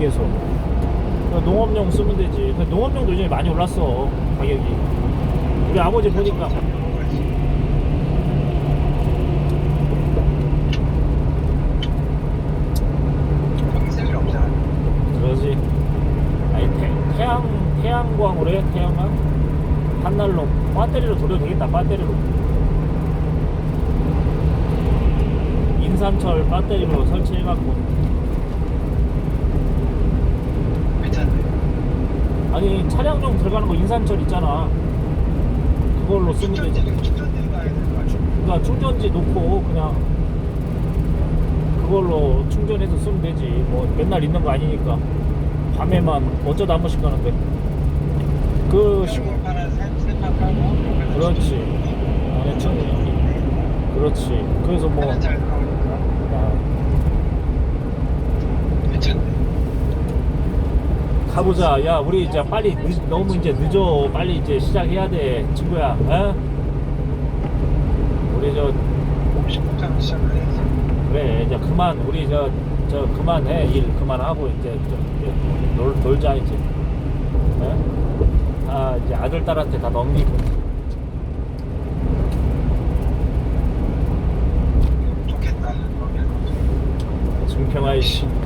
계속. 그 농업용 쓰면 되지. 그 농업용도 요즘에 많이 올랐어 가격이. 우리 아버지 보니까. 그러지. 아니 태, 태양 태양광으로 해 태양광 한날로 배터리로 돌려도 되겠다 배터리로. 인산철 배터리로 설치해갖고 아니 차량용 들어가는 거 인산철 있잖아. 그걸로 쓰면 되지. 충전지는 충전지를 가야 되는 거 같아. 그러니까 충전지 놓고 그냥 그걸로 충전해서 쓰면 되지. 뭐 맨날 있는 거 아니니까. 밤에만 어쩌다 한 번씩 가는데. 그 시- 시골 하나 세판 깔고 그렇지. 그렇지. 그래서 뭐 하나 잘 나오니 가보자. 야, 우리 이제 빨리 늦, 너무 이제 늦어. 빨리 이제 시작해야 돼, 친구야. 어? 우리 저 50분간 시작해. 그래, 이제 그만 우리 저, 저 그만해 일 그만하고 이제 좀놀 놀자 이제. 어? 아 이제 아들 딸한테 다 넘기고. 좋겠다. 증평아이씨.